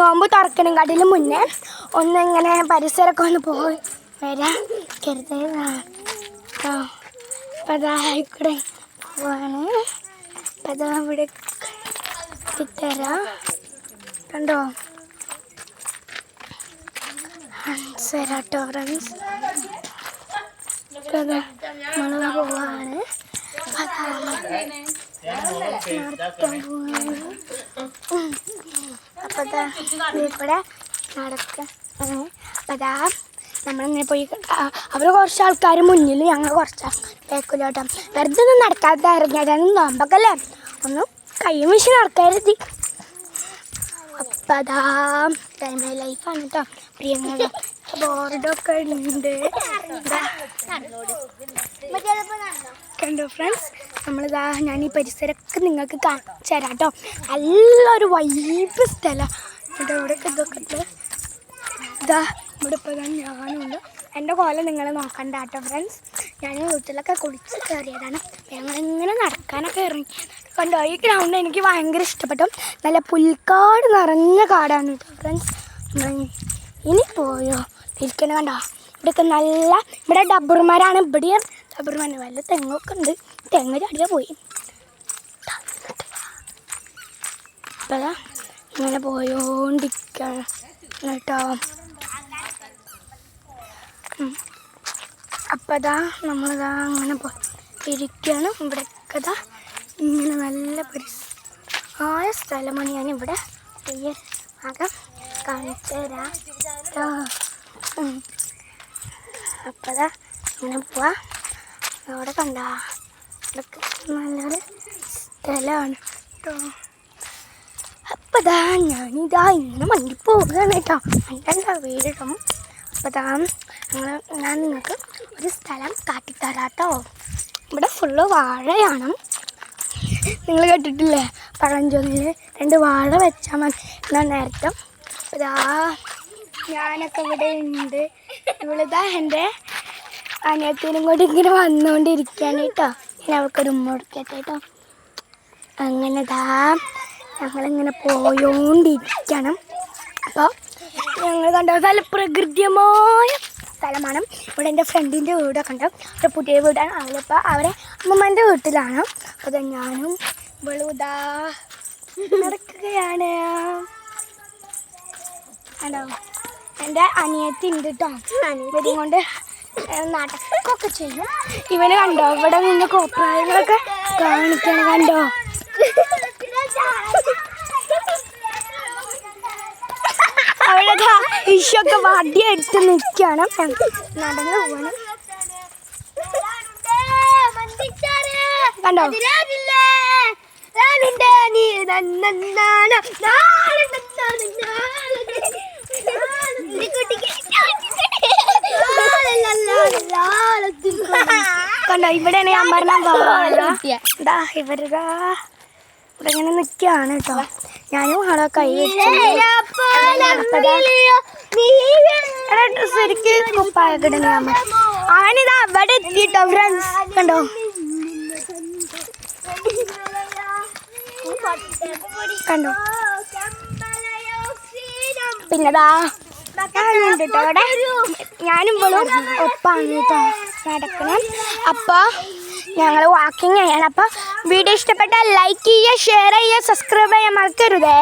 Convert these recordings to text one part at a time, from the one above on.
നോമ്പ് തുറക്കണം കടലിന് മുന്നേ ഒന്ന് ഇങ്ങനെ പരിസരമൊക്കെ ഒന്ന് പോയി വരാൻ കരുത. അതായിക്കൂടെ പോവാണ്. അപ്പം അതാ ഇവിടെ കണ്ടോ? ആൻസറാട്ടോ ഫ്രണ്ട്സ് നമ്മൾ പോവാണ്. അതാണ് പോവാണ്. അപ്പോൾ ഇവിടെ അപ്പോൾ അതാ നമ്മളിങ്ങനെ പോയി അവർ കുറച്ച് ആൾക്കാർ മുന്നിൽ ഞങ്ങൾ കുറച്ച് ബാക്കിലോട്ടോ വെറുതെ ഒന്നും നടക്കാതെ ഇറങ്ങിയതാണ് നോമ്പൊക്കല്ലേ ഒന്ന് കയ്യും വീശി നടക്കരുത്. അപ്പം അതാ ടൈമൈ ലൈഫാണ് കേട്ടോ പ്രിയങ്ങളെ ബോർഡൊക്കെ ഉണ്ട്. കണ്ടോ ഫ്രണ്ട്സ് നമ്മളിതാ ഞാൻ ഈ പരിസരമൊക്കെ നിങ്ങൾക്ക് കാണിച്ചു തരാം കേട്ടോ നല്ലൊരു വൈബ് സ്ഥലം. ഇവിടെ ഇവിടെയൊക്കെ ഇതൊക്കെ ഇതാ ഇവിടെ ഇപ്പോൾ ഇതാ ഞാനുണ്ട്. എന്റെ കോലം നിങ്ങൾ നോക്കണ്ട കേട്ടോ ഫ്രണ്ട്സ് ഞാൻ വീട്ടിലൊക്കെ കുളിച്ച് കയറിയതാണ്. ഞങ്ങളിങ്ങനെ നടക്കാനൊക്കെ ഇറങ്ങി. കണ്ടോ ഈ ഗ്രൗണ്ട് എനിക്ക് ഭയങ്കര ഇഷ്ടപ്പെട്ടു. നല്ല പുൽക്കാട് നിറഞ്ഞ കാടാണ് കേട്ടോ ഫ്രണ്ട്സ് ഇനി പോയോ? ഇരിക്കണ കണ്ടോ? ഇവിടെയൊക്കെ നല്ല ഇവിടെ ഡബ്ബർമാരാണ് ഇവിടെ ഡബ്ബർമാർ വല്ല തെങ്ങൊക്കെ ഉണ്ട്. തെങ്ങ് ചാടിയാ പോയി. അപ്പം ഇങ്ങനെ പോയോണ്ടിരിക്കണം കേട്ടോ. അതാ നമ്മളിതാ അങ്ങനെ പോ ഇരിക്കുകയാണ് ഇവിടെയൊക്കെ ഇതാ ഇങ്ങനെ നല്ല പരിസ് ആയ സ്ഥലമാണ് ഞാൻ ഇവിടെ ഈ ഭാഗം കാണിച്ചു ഇങ്ങനെ പോവാ. അവിടെ കണ്ട ഇതൊക്കെ നല്ലൊരു സ്ഥലമാണ് കേട്ടോ. അപ്പം ഇതാ ഞാനിതാ ഇങ്ങനെ വണ്ടി പോവുകയാണ് കേട്ടോ. എന്റെ വീടും അപ്പം ഇതാ ഞങ്ങൾ ഞാൻ നിങ്ങൾക്ക് ഒരു സ്ഥലം കാട്ടിത്തരാട്ടോ. ഇവിടെ ഫുള്ള് വാഴയാണ്. നിങ്ങൾ കേട്ടിട്ടില്ലേ? പഴഞ്ചൊല്ലിൽ രണ്ട് വാഴ വെച്ചാൽ മതി. എന്നാ നേരത്തെ. ഇതാ ഞാനൊക്കെ ഇവിടെ ഉണ്ട്. ഇവിടെ ഇതാ എന്റെ അനിയത്തിനും കൂടി ഇങ്ങനെ വന്നുകൊണ്ടിരിക്കുകയാണ് കേട്ടോ. ഞാൻ അവൾക്കൊരു ഉമ്മ കേട്ടോ അങ്ങനെ ദാ ഞങ്ങളിങ്ങനെ പോയോണ്ടിരിക്കണം. അപ്പോൾ ഞങ്ങൾ കണ്ട നല്ല പ്രകൃതിയമായ സ്ഥലമാണ്. ഇവിടെ എന്റെ ഫ്രണ്ടിന്റെ വീടൊക്കെ ഉണ്ട്. ഒരു പുതിയ വീടാണ്. അവളിപ്പോൾ അവരെ അമ്മമ്മന്റെ വീട്ടിലാണ്. അപ്പോൾ ഞാനും വെളുതാ നടക്കുകയാണ്. കണ്ടോ? എന്റെ അനിയത്തി ഉണ്ട് കേട്ടോ അനിയത്തി കൊണ്ട് നടക്കൊക്കെ ചെയ്യും. ഇവന് കണ്ടോ ഇവിടെ നിന്ന് കോപ്രായങ്ങളൊക്കെ കാണിക്കണം കണ്ടോ? അവിടെ ഇഷൊക്കെ വടി എടുത്ത് നിൽക്കുകയാണ്. നടന്നു പോകണം കണ്ടോ? കണ്ടോ? ഇവിടെയാണ് ഞാൻ പറഞ്ഞ ഇതാ ഇവരുതാ ഇവിടെ ഇങ്ങനെ നിൽക്കുകയാണ് കേട്ടോ. ഞാനും ആളെ കൈ ശരിക്ക് കുപ്പായക്കിടണ അവനിതാ അവിടെ എത്തിട്ടോ ഫ്രണ്ട്സ് കണ്ടോ? കണ്ടോ? പിന്നെതാ ഞാനുണ്ട് കേട്ടോ അവിടെ ഞാനും ഒപ്പാണ് കേട്ടോ. നടക്കണം. അപ്പോൾ ഞങ്ങൾ വാക്കിംഗ് ചെയ്യണം. അപ്പോൾ വീഡിയോ ഇഷ്ടപ്പെട്ടാൽ ലൈക്ക് ചെയ്യുക ഷെയർ ചെയ്യുക സബ്സ്ക്രൈബ് ചെയ്യാൻ മറക്കരുതേ.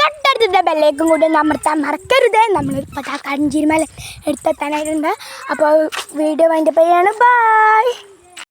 തൊട്ടടുത്ത ബെല്ലേക്കും കൂടി അമർത്താൻ മറക്കരുതേ. നമ്മൾ ഇപ്പോൾ കഞ്ചിരിമല എടുത്തെത്താനായിട്ടുണ്ട്. അപ്പോൾ വീഡിയോ അതിന്റെ പേരാണ് ബൈ